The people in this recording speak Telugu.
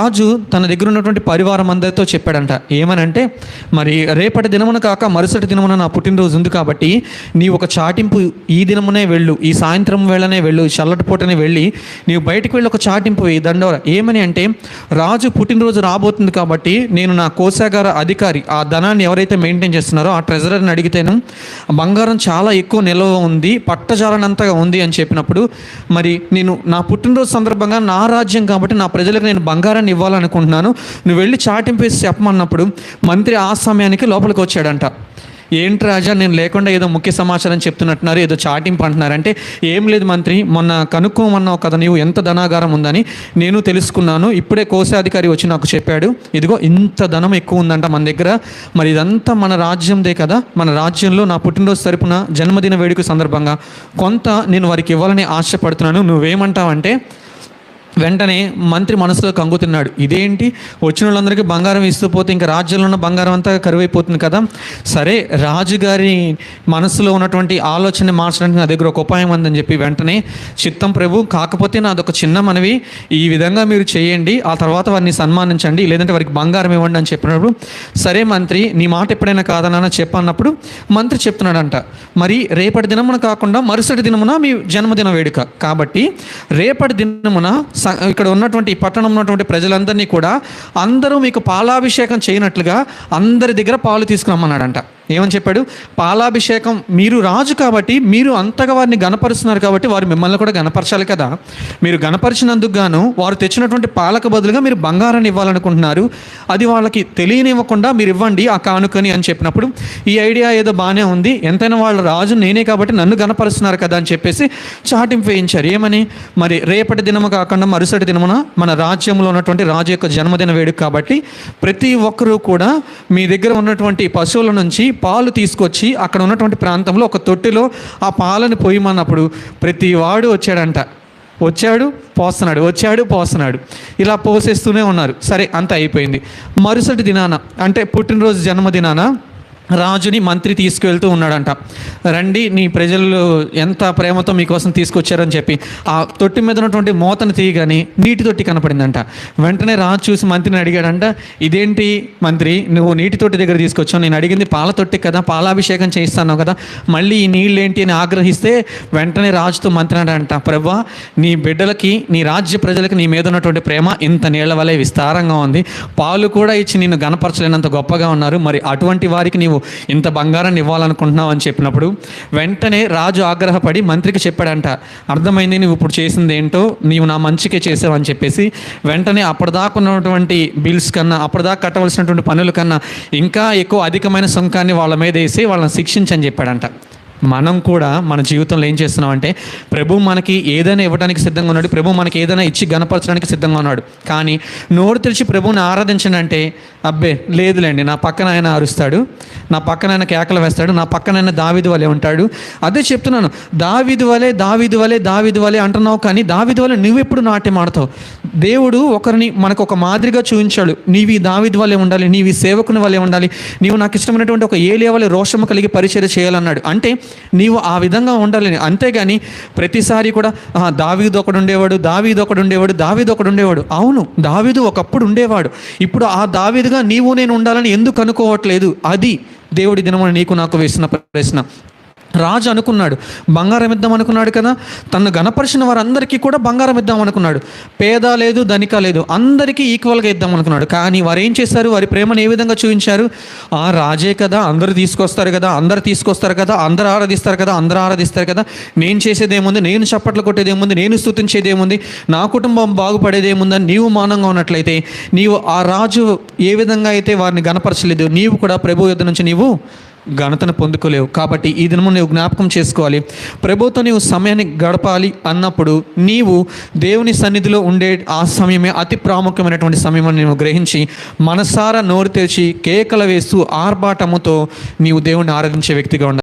రాజు తన దగ్గర ఉన్నటువంటి పరివారం అందరితో చెప్పాడంట. ఏమనంటే మరి రేపటి దినమున కాక మరుసటి దినమున నా పుట్టినరోజు ఉంది కాబట్టి నీ ఒక చాటింపు ఈ దినమునే వెళ్ళు ఈ సాయంత్రం వేళనే వెళ్ళు ఈ చల్లటి పూటనే వెళ్ళి నీవు బయటకు వెళ్ళి ఒక చాటింపు ఈ దండవర ఏమని అంటే రాజు పుట్టినరోజు రాబోతుంది కాబట్టి నేను నా కోశాగార అధికారి ఆ ధనాన్ని ఎవరైతే మెయింటైన్ చేస్తున్నారో ఆ ట్రెజరర్ని అడిగితేను బంగారం చాలా ఎక్కువ నిల్వ ఉంది పట్టజాలనంతగా ఉంది అని చెప్పినప్పుడు మరి నేను నా పుట్టినరోజు సందర్భంగా నా రాజ్యం కాబట్టి నా ప్రజలకు నేను బంగారాన్ని ఇవ్వాలనుకుంటున్నాను. నువ్వు వెళ్ళి చాటింపేసి చెప్పమన్నప్పుడు మంత్రి ఆ సమయానికి లోపలికి వచ్చాడంట. ఏంటి రాజా నేను లేకుండా ఏదో ముఖ్య సమాచారం చెప్తున్నట్టున్నారు ఏదో చాటింపు అంటున్నారంటే ఏం లేదు మంత్రి మొన్న కనుక్కోమన్నావు కదా నీవు ఎంత ధనాగారం ఉందని. నేను తెలుసుకున్నాను ఇప్పుడే కోశాధికారి వచ్చి నాకు చెప్పాడు. ఇదిగో ఇంత ధనం ఎక్కువ ఉందంట మన దగ్గర. మరి ఇదంతా మన రాజ్యందే కదా. మన రాజ్యంలో నా పుట్టినరోజు తరపున జన్మదిన వేడుక సందర్భంగా కొంత నేను వారికి ఇవ్వాలని ఆశపడుతున్నాను. నువ్వేమంటావంటే వెంటనే మంత్రి మనసులో కంగుతున్నాడు ఇదేంటి? వచ్చిన వాళ్ళందరికీ బంగారం ఇస్తూ పోతే ఇంకా రాజ్యంలో ఉన్న బంగారం అంతా కరువైపోతుంది కదా? సరే రాజుగారి మనసులో ఉన్నటువంటి ఆలోచన మార్చడానికి నా దగ్గర ఒక ఉపాయం ఉందని చెప్పి వెంటనే చిత్తం ప్రభు కాకపోతే నాదొక చిన్న మనవి ఈ విధంగా మీరు చేయండి ఆ తర్వాత వారిని సన్మానించండి లేదంటే వారికి బంగారం ఇవ్వండి అని చెప్పినప్పుడు సరే మంత్రి నీ మాట ఎప్పుడైనా కాదన్నా చెప్పన్నప్పుడు మంత్రి చెప్తున్నాడంట. మరి రేపటి దినమున కాకుండా మరుసటి దినమున మీ జన్మదిన వేడుక. కాబట్టి రేపటి దినమున ఇక్కడ ఉన్నటువంటి ఈ పట్టణం ఉన్నటువంటి ప్రజలందరినీ కూడా అందరూ మీకు పాలాభిషేకం చేయనట్లుగా అందరి దగ్గర పాలు తీసుకురమ్మన్నాడంట. ఏమని చెప్పాడు? పాలాభిషేకం మీరు రాజు కాబట్టి మీరు అంతగా వారిని గనపరుస్తున్నారు కాబట్టి వారు మిమ్మల్ని కూడా గనపరచాలి కదా. మీరు గనపరిచినందుకు గాను వారు తెచ్చినటువంటి పాలకు బదులుగా మీరు బంగారాన్ని ఇవ్వాలనుకుంటున్నారు. అది వాళ్ళకి తెలియనివ్వకుండా మీరు ఇవ్వండి ఆ కానుకని అని చెప్పినప్పుడు ఈ ఐడియా ఏదో బాగానే ఉంది. ఎంతైనా వాళ్ళ రాజు నేనే కాబట్టి నన్ను గనపరుస్తున్నారు కదా అని చెప్పేసి చాటింపు వేయించారు. ఏమని? మరి రేపటి దినము కాకుండా మరుసటి దినమున మన రాజ్యంలో ఉన్నటువంటి రాజు యొక్క జన్మదిన వేడుక కాబట్టి ప్రతి ఒక్కరూ కూడా మీ దగ్గర ఉన్నటువంటి పశువుల నుంచి పాలు తీసుకొచ్చి అక్కడ ఉన్నటువంటి ప్రాంతంలో ఒక తొట్టిలో ఆ పాలను పోయమన్నప్పుడు ప్రతి వాడు వచ్చాడంట. వచ్చాడు పోస్తున్నాడు వచ్చాడు పోస్తున్నాడు. ఇలా పోసేస్తూనే ఉన్నారు. సరే అంత అయిపోయింది. మరుసటి దినాన అంటే పుట్టినరోజు జన్మదినాన రాజుని మంత్రి తీసుకువెళ్తూ ఉన్నాడంట. రండి నీ ప్రజలు ఎంత ప్రేమతో మీకోసం తీసుకొచ్చారని చెప్పి. ఆ తొట్టి మీద ఉన్నటువంటి మూతను తీయగాని నీటి తొట్టి కనపడిందంట. వెంటనే రాజు చూసి మంత్రిని అడిగాడంట ఇదేంటి మంత్రి నువ్వు నీటి తొట్టి దగ్గర తీసుకొచ్చావు. నేను అడిగింది పాల తొట్టి కదా పాలాభిషేకం చేయిస్తాను కదా. మళ్ళీ ఈ నీళ్ళు ఏంటి అని ఆగ్రహిస్తే వెంటనే రాజుతో మంత్రి అంట ప్రభా నీ బిడ్డలకి నీ రాజ్య ప్రజలకి నీ మీద ఉన్నటువంటి ప్రేమ ఇంత నీళ్ళ వలె విస్తారంగా ఉంది. పాలు కూడా ఇచ్చి నిన్ను గనపరచలేనంత గొప్పగా ఉన్నారు. మరి అటువంటి వారికి నీవు ఇంత బంగారాన్ని ఇవ్వాలనుకుంటున్నావు అని చెప్పినప్పుడు వెంటనే రాజు ఆగ్రహపడి మంత్రికి చెప్పాడంట అర్థమైంది నువ్వు ఇప్పుడు చేసింది ఏంటో? నీవు నా మంచికే చేసావు అని చెప్పేసి వెంటనే అప్పటిదాకున్నటువంటి బిల్స్ కన్నా అప్పటిదాకా కట్టవలసినటువంటి పనుల కన్నా ఇంకా ఎక్కువ అధికమైన సుంకాన్ని వాళ్ళ మీద వేసి వాళ్ళని శిక్షించని చెప్పాడంట. మనం కూడా మన జీవితంలో ఏం చేస్తున్నాం అంటే ప్రభు మనకి ఏదైనా ఇవ్వడానికి సిద్ధంగా ఉన్నాడు ప్రభు మనకి ఏదైనా ఇచ్చి గనపరచడానికి సిద్ధంగా ఉన్నాడు. కానీ నోరు తెరిచి ప్రభువుని ఆరాధించండి అంటే అబ్బే లేదులేండి నా పక్కన ఆయన అరుస్తాడు నా పక్కన ఆయన కేకలు వేస్తాడు నా పక్కన ఆయన దావిది వలె ఉంటాడు. అదే చెప్తున్నాను దావిది వలె దావిది వలె దావిది వలె అంటున్నావు కానీ దావిది వలె నువ్వెప్పుడు నాట్యం ఆడతావు? దేవుడు ఒకరిని మనకు ఒక మాదిరిగా చూపించాడు నీవి దావిది వలె ఉండాలి నీవి సేవకుని వలె ఉండాలి నీవు నాకు ఇష్టమైనటువంటి ఒక ఏ వలె రోషము కలిగి పరిచయం చేయాలన్నాడు. అంటే నీవు ఆ విధంగా ఉండాలని అంతేగాని ప్రతిసారి కూడా దావీదు ఒకడు ఉండేవాడు దావీదు ఒకడు ఉండేవాడు దావీదు ఒకడు ఉండేవాడు. అవును దావీదు ఒకప్పుడు ఉండేవాడు. ఇప్పుడు ఆ దావీదుగా నీవు నేను ఉండాలని ఎందుకు అనుకోవట్లేదు? అది దేవుడి దినమున నీకు నాకు వేసిన ప్రశ్న. రాజు అనుకున్నాడు బంగారం ఇద్దాం అనుకున్నాడు కదా. తను గణపరిచిన వారందరికీ కూడా బంగారం ఇద్దాం అనుకున్నాడు. పేద లేదు ధనిక లేదు అందరికీ ఈక్వల్గా ఇద్దాం అనుకున్నాడు. కానీ వారు ఏం చేశారు? వారి ప్రేమను ఏ విధంగా చూపించారు? ఆ రాజే కదా అందరూ తీసుకొస్తారు కదా అందరు తీసుకొస్తారు కదా అందరు ఆరాధిస్తారు కదా అందరు ఆరాధిస్తారు కదా. నేను చేసేది ఏముంది? నేను చప్పట్లు కొట్టేది ఏముంది? నేను స్తుతించేది ఏముంది? నా కుటుంబం బాగుపడేది ఏముందని నీవు మానంగా ఉన్నట్లయితే నీవు ఆ రాజు ఏ విధంగా అయితే వారిని గణపరచలేదు నీవు కూడా ప్రభు యుద్ధ నుంచి నీవు ఘనతను పొందుకోలేవు. కాబట్టి ఈ దినము నువ్వు జ్ఞాపకం చేసుకోవాలి. ప్రభుతో నీవు సమయాన్ని గడపాలి అన్నప్పుడు నీవు దేవుని సన్నిధిలో ఉండే ఆ సమయమే అతి ప్రాముఖ్యమైనటువంటి సమయం అని గ్రహించి మనసారా నోరు తెరిచి కేకలు వేస్తూ ఆర్భాటముతో నీవు దేవుణ్ణి ఆరాధించే వ్యక్తిగా ఉండాలి.